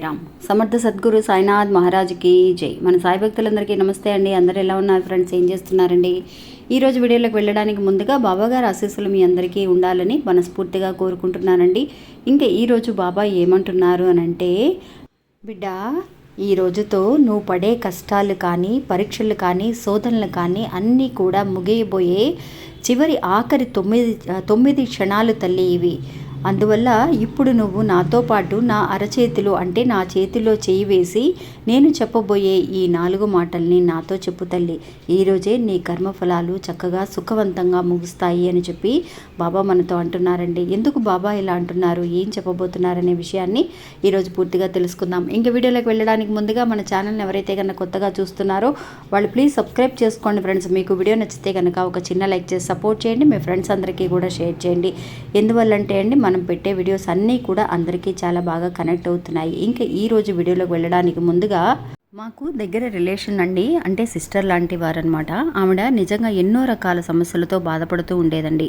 సాయిరామ్. సమర్థ సద్గురు సాయినాథ్ మహారాజ్కి జై. మన సాయి భక్తులందరికీ నమస్తే అండి. అందరూ ఎలా ఉన్నారు ఫ్రెండ్స్? ఏం చేస్తున్నారండి? ఈరోజు వీడియోలోకి వెళ్ళడానికి ముందుగా బాబాగారు ఆశీస్సులు మీ అందరికీ ఉండాలని మనస్ఫూర్తిగా కోరుకుంటున్నానండి. ఇంకా ఈరోజు బాబా ఏమంటున్నారు అని అంటే బిడ్డ ఈ రోజుతో నువ్వు పడే కష్టాలు కానీ పరీక్షలు కానీ శోధనలు కానీ అన్నీ కూడా ముగియబోయే చివరి ఆఖరి తొమ్మిది తొమ్మిది క్షణాలు తల్లి ఇవి. అందువల్ల ఇప్పుడు నువ్వు నాతో పాటు నా అరచేతిలో అంటే నా చేతిలో చేయి వేసి నేను చెప్పబోయే ఈ నాలుగు మాటల్ని నాతో చెప్పు తల్లి. ఈరోజే నీ కర్మఫలాలు చక్కగా సుఖవంతంగా ముగుస్తాయి అని చెప్పి బాబా మనతో అంటున్నారండి. ఎందుకు బాబా ఇలా అంటున్నారు? ఏం చెప్పబోతున్నారనే విషయాన్ని ఈరోజు పూర్తిగా తెలుసుకుందాం. ఇంక వీడియోలోకి వెళ్ళడానికి ముందుగా మన ఛానల్ని ఎవరైతే కనుక కొత్తగా చూస్తున్నారో వాళ్ళు ప్లీజ్ సబ్స్క్రైబ్ చేసుకోండి ఫ్రెండ్స్. మీకు వీడియో నచ్చితే కనుక ఒక చిన్న లైక్ చేసి సపోర్ట్ చేయండి. మీ ఫ్రెండ్స్ అందరికీ కూడా షేర్ చేయండి. ఎందువల్లంటే అండి మనం పెట్టే వీడియోస్ అన్నీ కూడా అందరికీ చాలా బాగా కనెక్ట్ అవుతున్నాయి. ఇంకా ఈ రోజు వీడియోలోకి వెళ్ళడానికి ముందుగా మాకు దగ్గర రిలేషన్ అండి అంటే సిస్టర్ లాంటి వారనమాట ఆవిడ నిజంగా ఎన్నో రకాల సమస్యలతో బాధపడుతూ ఉండేదండి.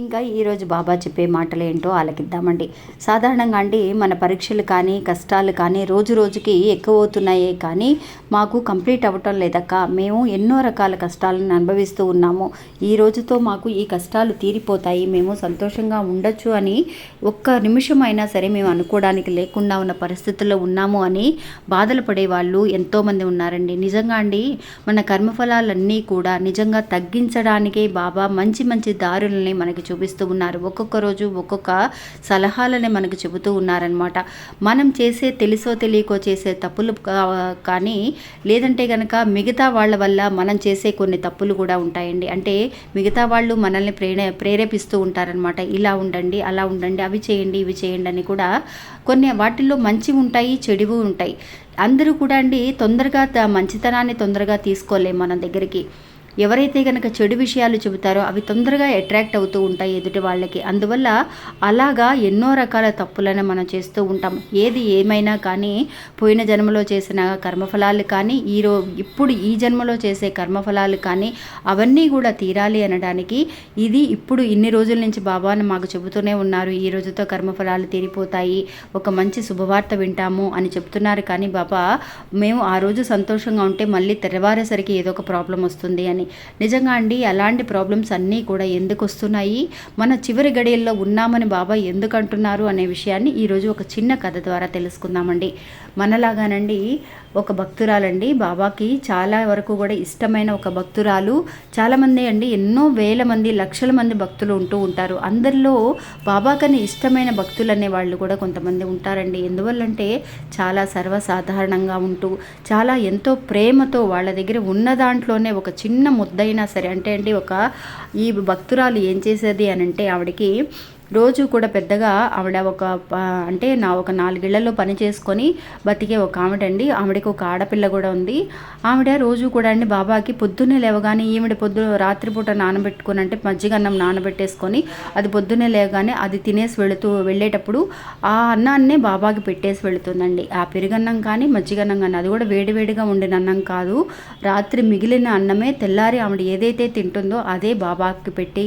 ఇంకా ఈరోజు బాబా చెప్పే మాటలు ఏంటో ఆలకిద్దామండి. సాధారణంగా అండి మన పరీక్షలు కానీ కష్టాలు కానీ రోజు రోజుకి ఎక్కువ అవుతున్నాయే కానీ మాకు కంప్లీట్ అవ్వటం లేదక్క. మేము ఎన్నో రకాల కష్టాలను అనుభవిస్తూ ఉన్నాము. ఈ రోజుతో మాకు ఈ కష్టాలు తీరిపోతాయి. మేము సంతోషంగా ఉండొచ్చు అని ఒక్క నిమిషం అయినా సరే మేము అనుకోవడానికి లేకుండా ఉన్న పరిస్థితుల్లో ఉన్నాము అని బాధలు పడే వాళ్ళు ఎంతోమంది ఉన్నారండి. నిజంగా అండి మన కర్మఫలాలన్నీ కూడా నిజంగా తగ్గించడానికే బాబా మంచి మంచి దారులని మనకి చూపిస్తూ ఉన్నారు. ఒక్కొక్క రోజు ఒక్కొక్క సలహాలని మనకు చెబుతూ ఉన్నారనమాట మనం చేసే తెలుసో తెలియకో చేసే తప్పులు కానీ లేదంటే కనుక మిగతా వాళ్ళ వల్ల మనం చేసే కొన్ని తప్పులు కూడా ఉంటాయండి. అంటే మిగతా వాళ్ళు మనల్ని ప్రేరే ప్రేరేపిస్తూ ఉంటారనమాట ఇలా ఉండండి అలా ఉండండి అవి చేయండి ఇవి చేయండి అని కూడా కొన్ని వాటిల్లో మంచి ఉంటాయి చెడువు ఉంటాయి. అందరూ కూడా అండి తొందరగా మంచితనాన్ని తొందరగా తీసుకోలేం మన దగ్గరికి. ఎవరైతే కనుక చెడు విషయాలు చెబుతారో అవి తొందరగా అట్రాక్ట్ అవుతూ ఉంటాయి ఎదుటి వాళ్ళకి. అందువల్ల అలాగా ఎన్నో రకాల తప్పులను మనం చేస్తూ ఉంటాం. ఏది ఏమైనా కానీ పోయిన జన్మలో చేసిన కర్మఫలాలు కానీ ఈరో ఇప్పుడు ఈ జన్మలో చేసే కర్మఫలాలు కానీ అవన్నీ కూడా తీరాలి అనడానికి ఇది ఇప్పుడు ఇన్ని రోజుల నుంచి బాబాను మాకు చెబుతూనే ఉన్నారు. ఈ రోజుతో కర్మఫలాలు తీరిపోతాయి. ఒక మంచి శుభవార్త వింటాము అని చెప్తున్నారు. కానీ బాబా మేము ఆ రోజు సంతోషంగా ఉంటే మళ్ళీ తెరవారేసరికి ఏదో ఒక ప్రాబ్లం వస్తుంది అని. నిజంగా అండి అలాంటి ప్రాబ్లమ్స్ అన్నీ కూడా ఎందుకు వస్తున్నాయి? మన చివరి గడియల్లో ఉన్నామని బాబా ఎందుకు అంటున్నారు? అనే విషయాన్ని ఈరోజు ఒక చిన్న కథ ద్వారా తెలుసుకుందామండి. మనలాగానండి ఒక భక్తురాలండి. బాబాకి చాలా వరకు కూడా ఇష్టమైన ఒక భక్తురాలు. చాలామంది అండి ఎన్నో వేల మంది లక్షల మంది భక్తులు ఉంటూ ఉంటారు. అందరిలో బాబాకని ఇష్టమైన భక్తులు అనే వాళ్ళు కూడా కొంతమంది ఉంటారండి. ఎందువల్లంటే చాలా సర్వసాధారణంగా ఉంటూ చాలా ఎంతో ప్రేమతో వాళ్ళ దగ్గర ఉన్న దాంట్లోనే ఒక చిన్న ముద్దైనా సరే అంటే అండి ఒక ఈ భక్తురాలు ఏం చేసేది అని అంటే ఆవిడకి రోజు కూడా పెద్దగా ఆవిడ ఒక అంటే నా ఒక నాలుగేళ్ళలో పని చేసుకొని బతికే ఒక ఆవిడ అండి ఆవిడకి ఒక ఆడపిల్ల కూడా ఉంది. ఆవిడ రోజు కూడా అండి బాబాకి పొద్దున్నే లేవగానే ఈవిడ పొద్దు రాత్రిపూట నానబెట్టుకుని అంటే మజ్జిగన్నం నానబెట్టేసుకొని అది పొద్దున్నే లేవగానే అది తినేసి వెళుతూ వెళ్ళేటప్పుడు ఆ అన్నాన్నే బాబాకి పెట్టేసి వెళుతుందండి. ఆ పెరుగన్నం కానీ మజ్జిగన్నం కానీ అది కూడా వేడివేడిగా ఉండిన అన్నం కాదు. రాత్రి మిగిలిన అన్నమే తెల్లారి ఆవిడ ఏదైతే తింటుందో అదే బాబాకి పెట్టి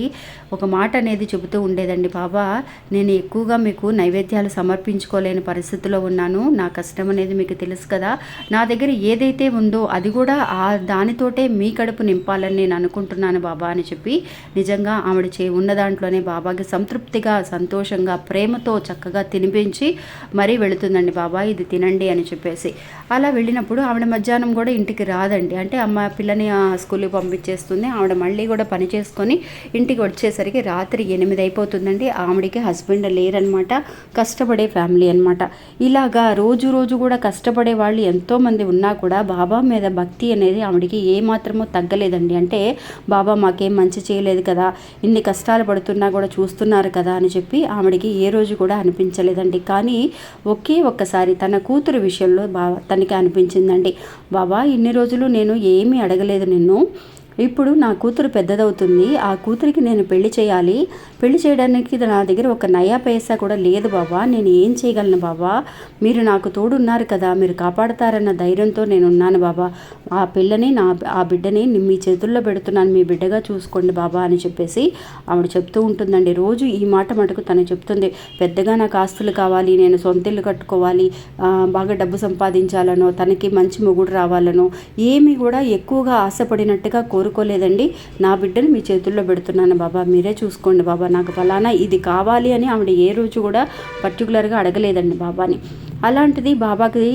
ఒక మాట అనేది చెబుతూ ఉండేదండి బాబా బాబా నేను ఎక్కువగా మీకు నైవేద్యాలు సమర్పించుకోలేని పరిస్థితిలో ఉన్నాను. నా కష్టం అనేది మీకు తెలుసు కదా. నా దగ్గర ఏదైతే ఉందో అది కూడా ఆ దానితోటే మీ కడుపు నింపాలని నేను అనుకుంటున్నాను బాబా అని చెప్పి నిజంగా ఆవిడ చే ఉన్న దాంట్లోనే బాబాకి సంతృప్తిగా సంతోషంగా ప్రేమతో చక్కగా తినిపించి మరీ వెళుతుందండి బాబా ఇది తినండి అని చెప్పేసి. అలా వెళ్ళినప్పుడు ఆవిడ మధ్యాహ్నం కూడా ఇంటికి రాదండి. అంటే అమ్మ పిల్లని ఆ స్కూల్కి పంపించేస్తుంది. ఆవిడ మళ్ళీ కూడా పని చేసుకొని ఇంటికి వచ్చేసరికి రాత్రి ఎనిమిది అయిపోతుందండి. ఆవిడకి హస్బెండ్ లేరనమాట కష్టపడే ఫ్యామిలీ అనమాట ఇలాగా రోజు రోజు కూడా కష్టపడే వాళ్ళు ఎంతోమంది ఉన్నా కూడా బాబా మీద భక్తి అనేది ఆవిడకి ఏమాత్రమో తగ్గలేదండి. అంటే బాబా మాకేం మంచి చేయలేదు కదా ఇన్ని కష్టాలు పడుతున్నా కూడా చూస్తున్నారు కదా అని చెప్పి ఆవిడకి ఏ రోజు కూడా అనిపించలేదండి. కానీ ఒకే ఒక్కసారి తన కూతురు విషయంలో బా తనకి అనిపించిందండి. బాబా ఇన్ని రోజులు నేను ఏమీ అడగలేదు నిన్ను. ఇప్పుడు నా కూతురు పెద్దదవుతుంది. ఆ కూతురికి నేను పెళ్ళి చేయాలి. పెళ్ళి చేయడానికి నా దగ్గర ఒక నయా పైసా కూడా లేదు బాబా నేను ఏం చేయగలను బాబా మీరు నాకు తోడున్నారు కదా. మీరు కాపాడతారన్న ధైర్యంతో నేను ఉన్నాను బాబా ఆ పిల్లని నా ఆ బిడ్డని మీ చేతుల్లో పెడుతున్నాను. మీ బిడ్డగా చూసుకోండి బాబా అని చెప్పేసి ఆవిడ చెప్తూ ఉంటుందండి. రోజు ఈ మాట మటుకు తను చెప్తుంది. పెద్దగా నాకు ఆస్తులు కావాలి. నేను సొంత ఇల్లు కట్టుకోవాలి. బాగా డబ్బు సంపాదించాలనో తనకి మంచి మొగుడు రావాలనో ఏమి కూడా ఎక్కువగా ఆశపడినట్టుగా కోరు కోరుకోలేదండి నా బిడ్డను మీ చేతుల్లో పెడుతున్నాను బాబా. మీరే చూసుకోండి బాబా. నాకు ఫలానా ఇది కావాలి అని ఆవిడ ఏ రోజు కూడా పర్టికులర్గా అడగలేదండి బాబాని. అలాంటిది బాబాకి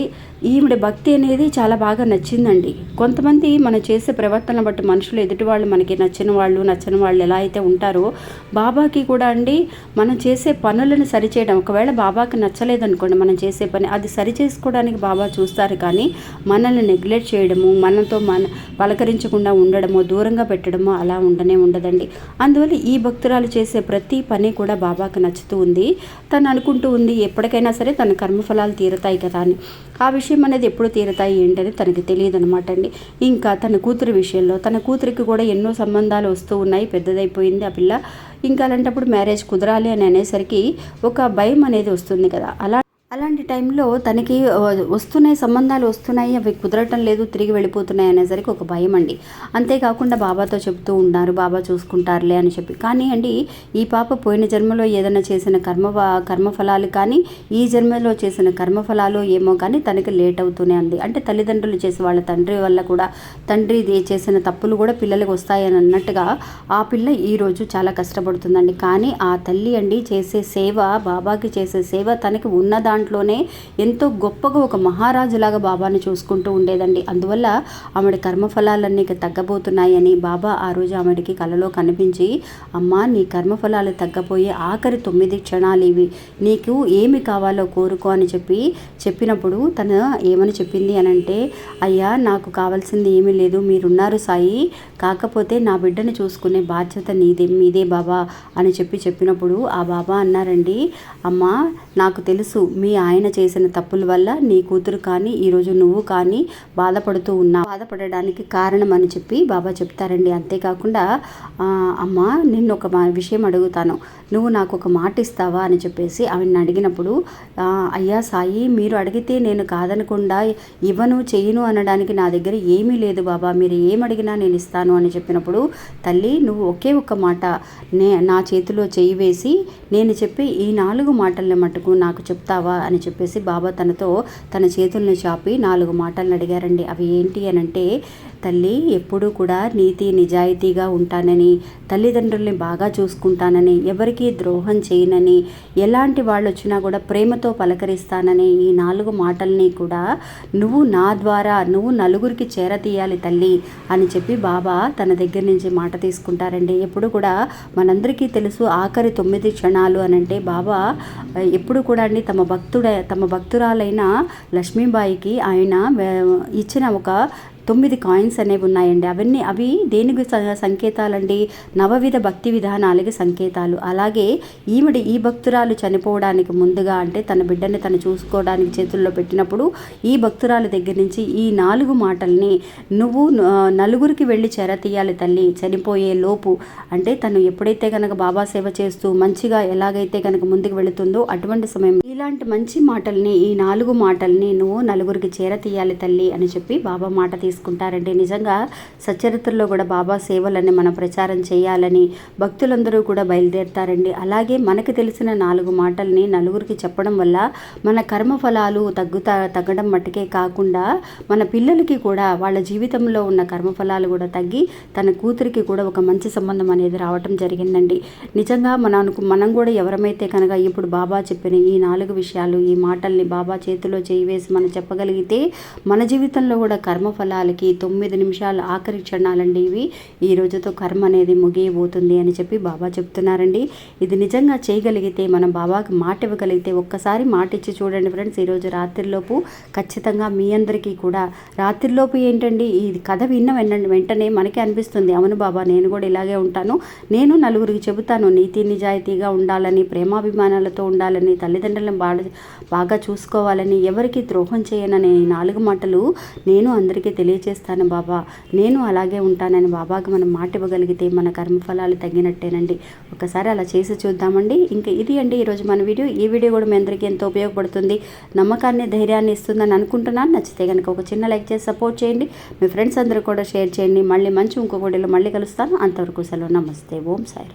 ఈవిడ భక్తి అనేది చాలా బాగా నచ్చిందండి. కొంతమంది మనం చేసే ప్రవర్తన బట్టి మనుషులు ఎదుటి వాళ్ళు మనకి నచ్చిన వాళ్ళు నచ్చని వాళ్ళు ఎలా అయితే ఉంటారో బాబాకి కూడా అండి మనం చేసే పనులను సరిచేయడం. ఒకవేళ బాబాకి నచ్చలేదనుకోండి మనం చేసే పని అది సరి చేసుకోవడానికి బాబా చూస్తారు. కానీ మనల్ని నెగ్లెక్ట్ చేయడము మనతో మన పలకరించకుండా ఉండడము దూరంగా పెట్టడము అలా ఉండనే ఉండదండి. అందువల్ల ఈ భక్తురాలు చేసే ప్రతి పని కూడా బాబాకి నచ్చుతూ ఉంది. తను అనుకుంటూ ఉంది ఎప్పటికైనా సరే తన కర్మఫలాలు తీరుతాయి కదా అని. ఆ విషయం అనేది ఎప్పుడు తీరుతాయి ఏంటని తనకి తెలియదు అనమాట అండి. ఇంకా తన కూతురు విషయంలో తన కూతురికి కూడా ఎన్నో సంబంధాలు వస్తూ ఉన్నాయి పెద్దదైపోయింది ఆ పిల్ల. ఇంకా అలాంటప్పుడు మ్యారేజ్ కుదరాలి అని అనేసరికి ఒక భయం అనేది వస్తుంది కదా. అలా అలాంటి టైంలో తనకి వస్తున్నాయి సంబంధాలు వస్తున్నాయి అవి కుదరటం లేదు తిరిగి వెళ్ళిపోతున్నాయి అనేసరికి ఒక భయం అండి. అంతేకాకుండా బాబాతో చెప్తూ ఉన్నారు బాబా చూసుకుంటారులే అని చెప్పి. కానీ అండి ఈ పాప పోయిన జన్మలో ఏదైనా చేసిన కర్మ కర్మఫలాలు కానీ ఈ జన్మలో చేసిన కర్మఫలాలు ఏమో కానీ తనకి లేట్ అవుతూనే ఉంది అంటే తల్లిదండ్రులు చేసే వాళ్ళ తండ్రి వల్ల కూడా తండ్రి చేసిన తప్పులు కూడా పిల్లలకు వస్తాయని అన్నట్టుగా ఆ పిల్ల ఈరోజు చాలా కష్టపడుతుందండి. కానీ ఆ తల్లి అండి చేసే సేవ బాబాకి చేసే సేవ తనకి ఉన్న దాంట్లోనే ఎంతో గొప్పగా ఒక మహారాజులాగా బాబాని చూసుకుంటూ ఉండేదండి. అందువల్ల ఆమెడి కర్మఫలాలన్నీ తగ్గబోతున్నాయని బాబా ఆ రోజు ఆమెడికి కలలో కనిపించి అమ్మా నీ కర్మఫలాలు తగ్గపోయే ఆఖరి తొమ్మిది క్షణాలు ఇవి. నీకు ఏమి కావాలో కోరుకో అని చెప్పి చెప్పినప్పుడు తను ఏమని చెప్పింది అని అంటే అయ్యా నాకు కావాల్సింది ఏమీ లేదు. మీరున్నారు సాయి. కాకపోతే నా బిడ్డను చూసుకునే బాధ్యత నీదే మీదే బాబా అని చెప్పి చెప్పినప్పుడు ఆ బాబా అన్నారండి అమ్మా నాకు తెలుసు మీ ఆయన చేసిన తప్పుల వల్ల నీ కూతురు కానీ ఈరోజు నువ్వు కానీ బాధపడుతూ ఉన్నా బాధపడడానికి కారణం అని చెప్పి బాబా చెప్తారండి. అంతేకాకుండా అమ్మ నిన్ను ఒక విషయం అడుగుతాను. నువ్వు నాకు ఒక మాట ఇస్తావా? అని చెప్పేసి ఆవిడని అడిగినప్పుడు అయ్యా సాయి మీరు అడిగితే నేను కాదనకుండా ఇవ్వను చేయను అనడానికి నా దగ్గర ఏమీ లేదు బాబా. మీరు ఏమడిగినా నేను ఇస్తాను అని చెప్పినప్పుడు తల్లి నువ్వు ఒకే ఒక్క మాట నే నా చేతిలో చేయి వేసి నేను చెప్పి ఈ నాలుగు మాటల్ని మటుకు నాకు చెప్తావా? అని చెప్పేసి బాబా తనతో తన చేతులను చాపి నాలుగు మాటలను అడిగారండి. అవి ఏంటి అని అంటే తల్లి ఎప్పుడూ కూడా నీతి నిజాయితీగా ఉంటానని తల్లిదండ్రుల్ని బాగా చూసుకుంటానని ఎవరికీ ద్రోహం చేయనని ఎలాంటి వాళ్ళు వచ్చినా కూడా ప్రేమతో పలకరిస్తానని ఈ నాలుగు మాటల్ని కూడా నువ్వు నా ద్వారా నువ్వు నలుగురికి చేరతీయాలి తల్లి అని చెప్పి బాబా తన దగ్గర నుంచి మాట తీసుకుంటారండి. ఎప్పుడు కూడా మనందరికీ తెలుసు ఆఖరి తొమ్మిది క్షణాలు అని అంటే బాబా ఎప్పుడు కూడా అండి తమ భక్తుడ తమ భక్తురాలైన లక్ష్మీబాయికి ఆయన ఇచ్చిన ఒక తొమ్మిది కాయిన్స్ అనేవి ఉన్నాయండి. అవన్నీ అవి దేనికి సంకేతాలండి? నవవిధ భక్తి విధానాలకి సంకేతాలు. అలాగే ఈవిడ ఈ భక్తురాలు చనిపోవడానికి ముందుగా అంటే తన బిడ్డని తను చూసుకోవడానికి చేతుల్లో పెట్టినప్పుడు ఈ భక్తురాలు దగ్గర నుంచి ఈ నాలుగు మాటల్ని నువ్వు నలుగురికి వెళ్ళి చెరతీయాలి తల్లి. చనిపోయే లోపు అంటే తను ఎప్పుడైతే కనుక బాబా సేవ చేస్తూ మంచిగా ఎలాగైతే కనుక ముందుకు వెళుతుందో అటువంటి సమయం ఇలాంటి మంచి మాటల్ని ఈ నాలుగు మాటల్ని నువ్వు నలుగురికి చేరతీయాలి తల్లి అని చెప్పి బాబా మాట తీసుకు తీసుకుంటారండి. నిజంగా సచరిత్రలో కూడా బాబా సేవలని మనం ప్రచారం చేయాలని భక్తులందరూ కూడా బయలుదేరుతారండి. అలాగే మనకు తెలిసిన నాలుగు మాటల్ని నలుగురికి చెప్పడం వల్ల మన కర్మ ఫలాలు తగ్గుతా తగ్గడం మట్టుకే కాకుండా మన పిల్లలకి కూడా వాళ్ళ జీవితంలో ఉన్న కర్మఫలాలు కూడా తగ్గి తన కూతురికి కూడా ఒక మంచి సంబంధం అనేది రావటం జరిగిందండి. నిజంగా మనకు మనం కూడా ఎవరమైతే కనుక ఇప్పుడు బాబా చెప్పిన ఈ నాలుగు విషయాలు ఈ మాటల్ని బాబా చేతిలో చేయి వేసి మనం చెప్పగలిగితే మన జీవితంలో కూడా నిమిషాలకి తొమ్మిది నిమిషాలు ఆఖరి క్షణాలండి ఇవి. ఈ రోజుతో కర్మ అనేది ముగియబోతుంది అని చెప్పి బాబా చెప్తున్నారండి. ఇది నిజంగా చేయగలిగితే మనం బాబాకి మాట ఇవ్వగలిగితే ఒక్కసారి మాట ఇచ్చి చూడండి ఫ్రెండ్స్. ఈరోజు రాత్రిలోపు ఖచ్చితంగా మీ అందరికీ కూడా రాత్రిలోపు ఏంటండి? ఈ కథ విన్న వెంటనే వెంటనే మనకి అనిపిస్తుంది. అవును బాబా నేను కూడా ఇలాగే ఉంటాను. నేను నలుగురికి చెబుతాను నీతి నిజాయితీగా ఉండాలని ప్రేమాభిమానాలతో ఉండాలని తల్లిదండ్రులను బాగా బాగా చూసుకోవాలని ఎవరికి ద్రోహం చేయననే నాలుగు మాటలు నేను అందరికీ చేస్తాను బాబా. నేను అలాగే ఉంటానని బాబాకి మనం మాట ఇవ్వగలిగితే మన కర్మఫలాలు తగ్గినట్టేనండి. ఒకసారి అలా చేసి చూద్దామండి. ఇంకా ఇది అండి ఈరోజు మన వీడియో. ఈ వీడియో కూడా మీ అందరికీ ఎంతో ఉపయోగపడుతుంది. నమ్మకాన్ని ధైర్యాన్ని ఇస్తుందని అనుకుంటున్నాను. నచ్చితే కనుక ఒక చిన్న లైక్ చేసి సపోర్ట్ చేయండి. మీ ఫ్రెండ్స్ అందరూ కూడా షేర్ చేయండి. మళ్ళీ మంచి ఇంకో వీడియోలో మళ్ళీ కలుస్తాను. అంతవరకు సెలవు. నమస్తే. ఓం సాయి.